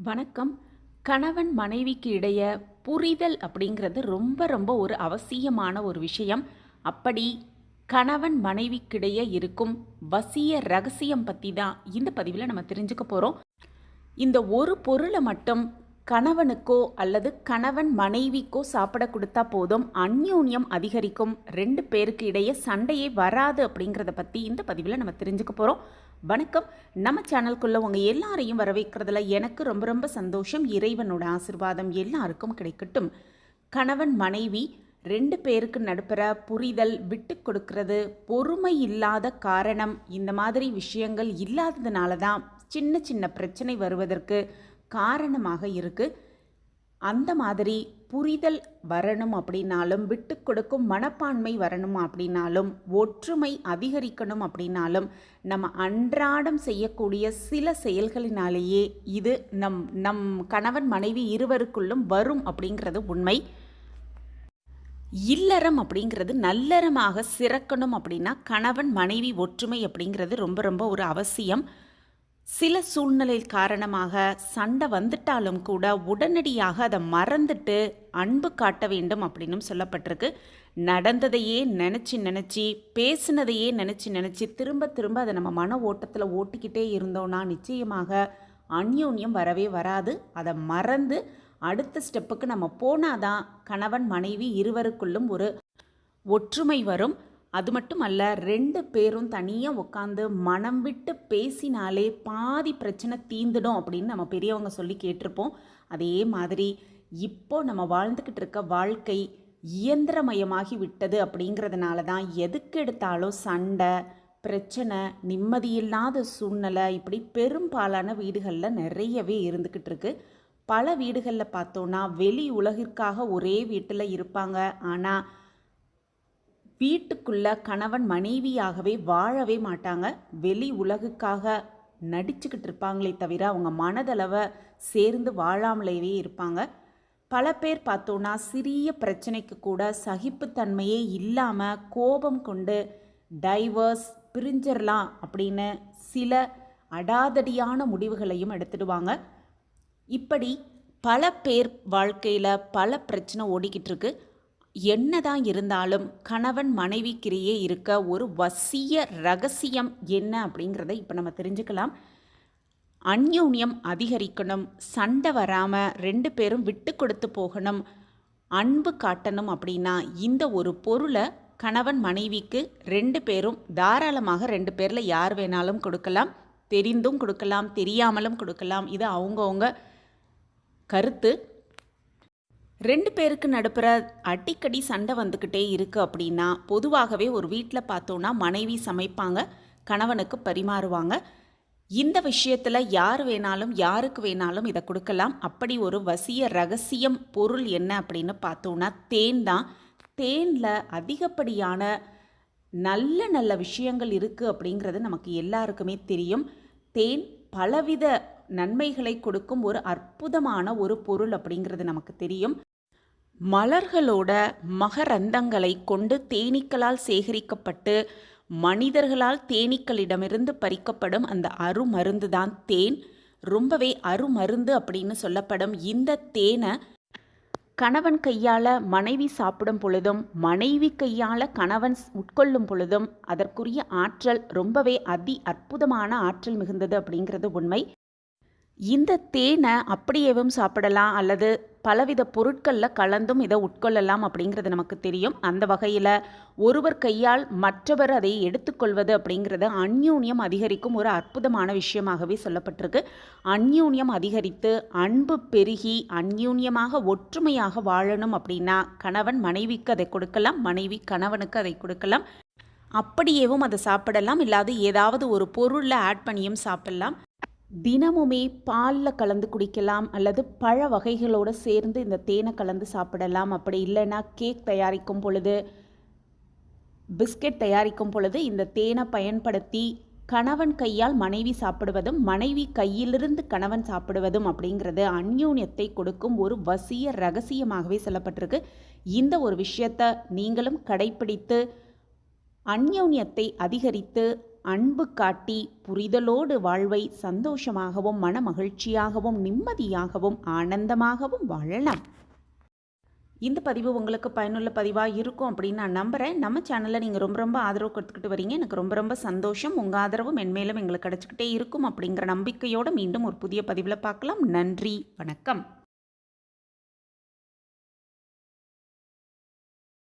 வணக்கம். கணவன் மனைவிக்கு இடையே புரிதல் அப்படிங்கிறது ரொம்ப ரொம்ப ஒரு அவசியமான ஒரு விஷயம். அப்படி கணவன் மனைவிக்கிடையே இருக்கும் வசிய ரகசியம் பற்றி தான் இந்த பதிவில் நம்ம தெரிஞ்சுக்க போகிறோம் இந்த ஒரு பொருளை மட்டும் கணவனுக்கோ அல்லது கணவன் மனைவிக்கோ சாப்பிட கொடுத்தா போதும் அந்யோன்யம் அதிகரிக்கும் ரெண்டு பேருக்கு இடையே சண்டையே வராது அப்படிங்கிறத பற்றி இந்த பதிவில் நம்ம தெரிஞ்சுக்க போகிறோம் வணக்கம். நம்ம சேனலுக்குள்ளே உங்கள் எல்லாரையும் வரவேற்கிறதுல எனக்கு ரொம்ப ரொம்ப சந்தோஷம். இறைவனோட ஆசிர்வாதம் எல்லாருக்கும் கிடைக்கட்டும். கணவன் மனைவி ரெண்டு பேருக்கு நடுப்புற புரிதல் விட்டு கொடுக்கறது பொறுமை இல்லாத காரணம். இந்த மாதிரி விஷயங்கள் இல்லாததுனால தான் சின்ன சின்ன பிரச்சனை வருவதற்கு காரணமாக இருக்குது அந்த மாதிரி புரிதல் வரணும் அப்படின்னாலும் விட்டு கொடுக்கும் மனப்பான்மை வரணும் அப்படின்னாலும் ஒற்றுமை அதிகரிக்கணும் அப்படின்னாலும் நம்ம அன்றாடம் செய்யக்கூடிய சில செயல்களினாலேயே இது நம் நம் கணவன் மனைவி இருவருக்குள்ளும் வரும் அப்படிங்கிறது உண்மை. இல்லறம் அப்படிங்கிறது நல்லறமாக சிறக்கணும் அப்படின்னா கணவன் மனைவி ஒற்றுமை அப்படிங்கிறது ரொம்ப ரொம்ப ஒரு அவசியம். சில சூழ்நிலை காரணமாக சண்டை வந்துட்டாலும் கூட உடனடியாக அதை மறந்துட்டு அன்பு காட்ட வேண்டும் அப்படின்னும் சொல்லப்பட்டிருக்கு. நடந்ததையே நினச்சி நினச்சி பேசினதையே நினச்சி நினச்சி திரும்ப திரும்ப அதை நம்ம மன ஓட்டத்தில் ஓட்டிக்கிட்டே இருந்தோம்னா நிச்சயமாக அந்யோன்யம் வரவே வராது. அதை மறந்து அடுத்த ஸ்டெப்புக்கு நம்ம போனாதான் கணவன் மனைவி இருவருக்குள்ளும் ஒரு ஒற்றுமை வரும். அது மட்டும் அல்ல ரெண்டு பேரும் தனியாக உட்காந்து மனம் விட்டு பேசினாலே பாதி பிரச்சனை தீந்துடும் அப்படின்னு நம்ம பெரியவங்க சொல்லி கேட்டிருப்போம். அதே மாதிரி இப்போ நம்ம வாழ்ந்துக்கிட்டு இருக்க வாழ்க்கை இயந்திரமயமாகி விட்டது அப்படிங்கிறதுனால தான் எதுக்கு எடுத்தாலும் சண்டை பிரச்சனை நிம்மதியில்லாத சூழ்நிலை இப்படி பெரும்பாலான வீடுகளில் நிறையவே இருந்துக்கிட்டு இருக்கு. பல வீடுகளில் பார்த்தோன்னா வெளி உலகிற்காக ஒரே வீட்டில் இருப்பாங்க. ஆனால் வீட்டுக்குள்ள கணவன் மனைவியாகவே வாழவே மாட்டாங்க. வெளி உலகுக்காக நடிச்சுக்கிட்டு இருப்பாங்களே தவிர அவங்க மனதளவை சேர்ந்து வாழாமலேயே இருப்பாங்க. பல பேர் பார்த்தோன்னா சிறிய பிரச்சனைக்கு கூட சகிப்புத்தன்மையே இல்லாமல் கோபம் கொண்டு டைவர்ஸ் பிரிஞ்சிடலாம் அப்படின்னு சில அடாதடியான முடிவுகளையும் எடுத்துடுவாங்க. இப்படி பல பேர் வாழ்க்கையில் பல பிரச்சனை ஓடிக்கிட்டு இருக்கு. என்னதான் இருந்தாலும் கணவன் மனைவிக்கிடையே இருக்க ஒரு வசிய ரகசியம் என்ன அப்படிங்கிறத இப்போ நம்ம தெரிஞ்சுக்கலாம். அந்யோன்யம் அதிகரிக்கணும் சண்டை வராமல் ரெண்டு பேரும் விட்டு கொடுத்து போகணும் அன்பு காட்டணும் அப்படின்னா இந்த ஒரு பொருளை கணவன் மனைவிக்கு ரெண்டு பேரும் தாராளமாக ரெண்டு பேரில் யார் வேணாலும் கொடுக்கலாம். தெரிந்தும் கொடுக்கலாம் தெரியாமலும் கொடுக்கலாம். இது அவங்கவுங்க கருத்து. ரெண்டு பேருக்கு நடுப்புற அடிக்கடி சண்டை வந்துக்கிட்டே இருக்குது அப்படின்னா பொதுவாகவே ஒரு வீட்டில் பார்த்தோன்னா மனைவி சமைப்பாங்க கணவனுக்கு பரிமாறுவாங்க. இந்த விஷயத்தில் யார் வேணாலும் யாருக்கு வேணாலும் இதை கொடுக்கலாம். அப்படி ஒரு வசிய ரகசியம் பொருள் என்ன அப்படின்னு பார்த்தோன்னா தேன் தான். தேனில் அதிகப்படியான நல்ல நல்ல விஷயங்கள் இருக்குது அப்படிங்கிறது நமக்கு எல்லாருக்குமே தெரியும். தேன் பலவித நன்மைகளை கொடுக்கும் ஒரு அற்புதமான ஒரு பொருள் அப்படிங்கிறது நமக்கு தெரியும். மலர்களோட மகரந்தங்களை கொண்டு தேனீக்களால் சேகரிக்கப்பட்டு மனிதர்களால் தேனீக்களிடமிருந்து பறிக்கப்படும் அந்த அருமருந்து தான். தேன் ரொம்பவே அருமருந்து அப்படின்னு சொல்லப்படும் இந்த தேனை கணவன் கையால் மனைவி சாப்பிடும் பொழுதும் மனைவி கையால் கணவன் உட்கொள்ளும் பொழுதும் அதற்குரிய ஆற்றல் ரொம்பவே அதி அற்புதமான ஆற்றல் மிகுந்தது அப்படிங்கிறது உண்மை. இந்த தேனை அப்படியேவும் சாப்பிடலாம் அல்லது பலவித பொருட்களில் கலந்தும் இதை உட்கொள்ளலாம் அப்படிங்கிறது நமக்கு தெரியும். அந்த வகையில் ஒருவர் கையால் மற்றவர் அதை எடுத்துக்கொள்வது அப்படிங்கிறது அந்யூன்யம் அதிகரிக்கும் ஒரு அற்புதமான விஷயமாகவே சொல்லப்பட்டிருக்கு. அந்யூன்யம் அதிகரித்து அன்பு பெருகி அந்யூன்யமாக ஒற்றுமையாக வாழணும் அப்படின்னா கணவன் மனைவிக்கு அதை கொடுக்கலாம் மனைவி கணவனுக்கு அதை கொடுக்கலாம். அப்படியேவும் அதை சாப்பிடலாம் இல்லாது ஏதாவது ஒரு பொருளில் ஆட் பண்ணியும் சாப்பிடலாம். தினமுமே பாலில் கலந்து குடிக்கலாம் அல்லது பழ வகைகளோடு சேர்ந்து இந்த தேனை கலந்து சாப்பிடலாம். அப்படி இல்லைன்னா கேக் தயாரிக்கும் பொழுது பிஸ்கெட் தயாரிக்கும் பொழுது இந்த தேனை பயன்படுத்தி கணவன் கையால் மனைவி சாப்பிடுவதும் மனைவி கையிலிருந்து கணவன் சாப்பிடுவதும் அப்படிங்கிறது அந்யூன்யத்தை கொடுக்கும் ஒரு வசிய ரகசியமாகவே சொல்லப்பட்டிருக்கு. இந்த ஒரு விஷயத்தை நீங்களும் கடைப்பிடித்து அந்யோன்யத்தை அதிகரித்து அன்பு காட்டி புரிதலோடு வாழ்வை சந்தோஷமாகவும் மன மகிழ்ச்சியாகவும் நிம்மதியாகவும் ஆனந்தமாகவும் வாழலாம். இந்த பதிவு உங்களுக்கு பயனுள்ள பதிவாக இருக்கும் அப்படின்னு நான் நம்புகிறேன் நம்ம சேனலில் நீங்கள் ரொம்ப ரொம்ப ஆதரவு கொடுத்துக்கிட்டு வரீங்க. எனக்கு ரொம்ப ரொம்ப சந்தோஷம். உங்கள் ஆதரவு மென்மேலும் எங்களுக்கு கிடச்சிக்கிட்டே இருக்கும் அப்படிங்கிற நம்பிக்கையோடு மீண்டும் ஒரு புதிய பதிவில் பார்க்கலாம். நன்றி. வணக்கம்.